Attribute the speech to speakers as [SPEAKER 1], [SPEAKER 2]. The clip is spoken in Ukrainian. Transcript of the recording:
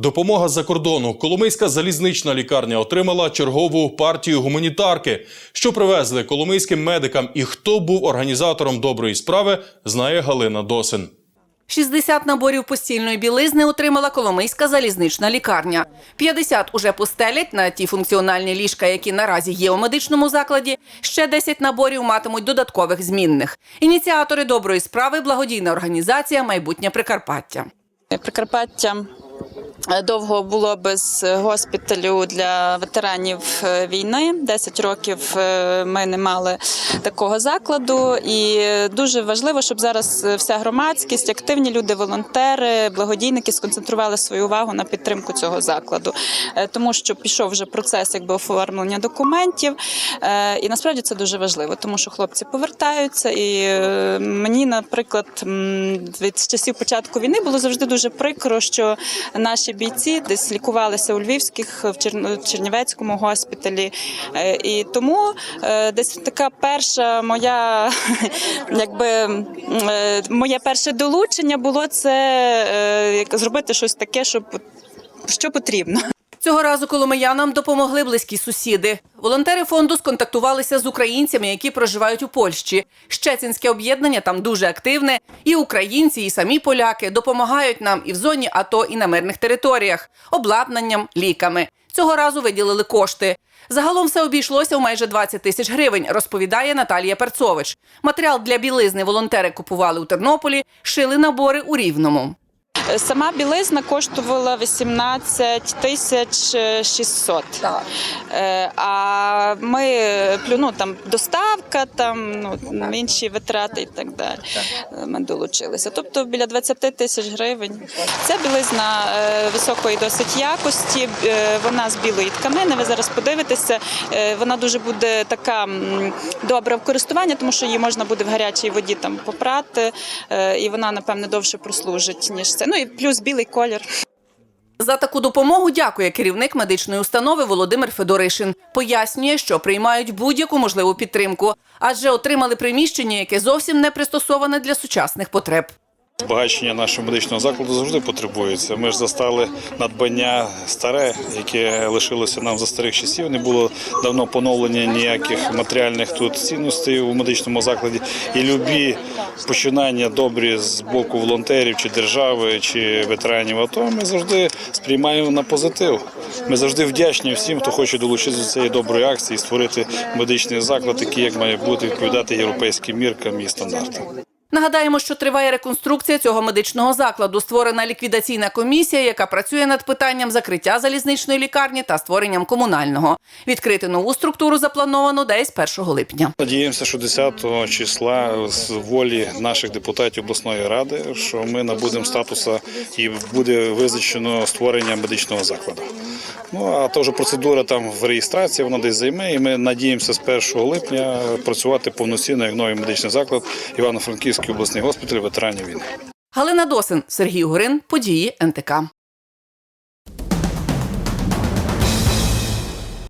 [SPEAKER 1] Допомога з-за кордону. Коломийська залізнична лікарня отримала чергову партію гуманітарки. Що привезли коломийським медикам і хто був організатором доброї справи, знає Галина Досин.
[SPEAKER 2] 60 наборів постільної білизни отримала Коломийська залізнична лікарня. 50 уже постелять на ті функціональні ліжка, які наразі є у медичному закладі. Ще 10 наборів матимуть додаткових змінних. Ініціатори доброї справи благодійна організація Майбутнє Прикарпаття.
[SPEAKER 3] Прикарпаття довго було без госпіталю для ветеранів е, війни. 10 років е, ми не мали такого закладу, і дуже важливо, щоб зараз вся громадськість, активні люди, волонтери, благодійники сконцентрували свою увагу на підтримку цього закладу, Е, тому що пішов вже процес якби оформлення документів. Е, І насправді це дуже важливо, тому що хлопці повертаються. І е, мені, наприклад, від часів початку війни було завжди дуже прикро, що наші бійці десь лікувалися у Львівських в Чер- Чернівецькому госпіталі. Е, І тому е, десь така перша моя, якби е, моє перше долучення було це зробити щось таке, щоб що потрібно.
[SPEAKER 2] Цього разу коломиянам допомогли близькі сусіди. Волонтери фонду сконтактувалися з українцями, які проживають у Польщі. Щецінське об'єднання там дуже активне. І українці, і самі поляки допомагають нам і в зоні АТО, і на мирних територіях, обладнанням, ліками. Цього разу виділили кошти. Загалом все обійшлося в майже 20 тисяч гривень, розповідає Наталія Перцович. Матеріал для білизни волонтери купували у Тернополі, шили набори у Рівному.
[SPEAKER 3] Сама білизна коштувала 18 тисяч 600. Е, А ми ну, там доставка, там ну, інші витрати і так далі. Е, Ми долучилися. Тобто біля 20 тисяч гривень. Це білизна е, високої досить якості. Вона з білої тканини. Ви зараз подивитеся. Вона дуже буде така добра в користуванні, тому що її можна буде в гарячій воді там попрати, і вона напевне довше прослужить ніж це. Ну і плюс білий колір.
[SPEAKER 2] За таку допомогу дякує керівник медичної установи Володимир Федоришин. Пояснює, що приймають будь-яку можливу підтримку, адже отримали приміщення, яке зовсім не пристосоване для сучасних потреб.
[SPEAKER 4] Збагачення нашого медичного закладу завжди потребується. Ми ж застали надбання старе, яке лишилося нам за старих часів. Не було давно поновлення ніяких матеріальних тут цінностей у медичному закладі. І любі починання добрі з боку волонтерів чи держави, чи ветеранів АТО. Ми завжди сприймаємо на позитив. Ми завжди вдячні всім, хто хоче долучитися до цієї доброї акції, створити медичний заклад, який як має бути відповідати європейським міркам і стандартам.
[SPEAKER 2] Нагадаємо, що триває реконструкція цього медичного закладу. Створена ліквідаційна комісія, яка працює над питанням закриття залізничної лікарні та створенням комунального. Відкрити нову структуру заплановано десь 1 липня.
[SPEAKER 4] Надіємося, що 10 числа з волі наших депутатів обласної ради, що ми набудемо статусу і буде визначено створення медичного закладу. Ну а то вже процедура там в реєстрації, вона десь займе, і ми надіємося з 1 липня працювати повноцінно як новий медичний заклад Івано-Франківський обласний госпіталь ветеранів війни.
[SPEAKER 2] Галина Досин, Сергій Горин, події НТК.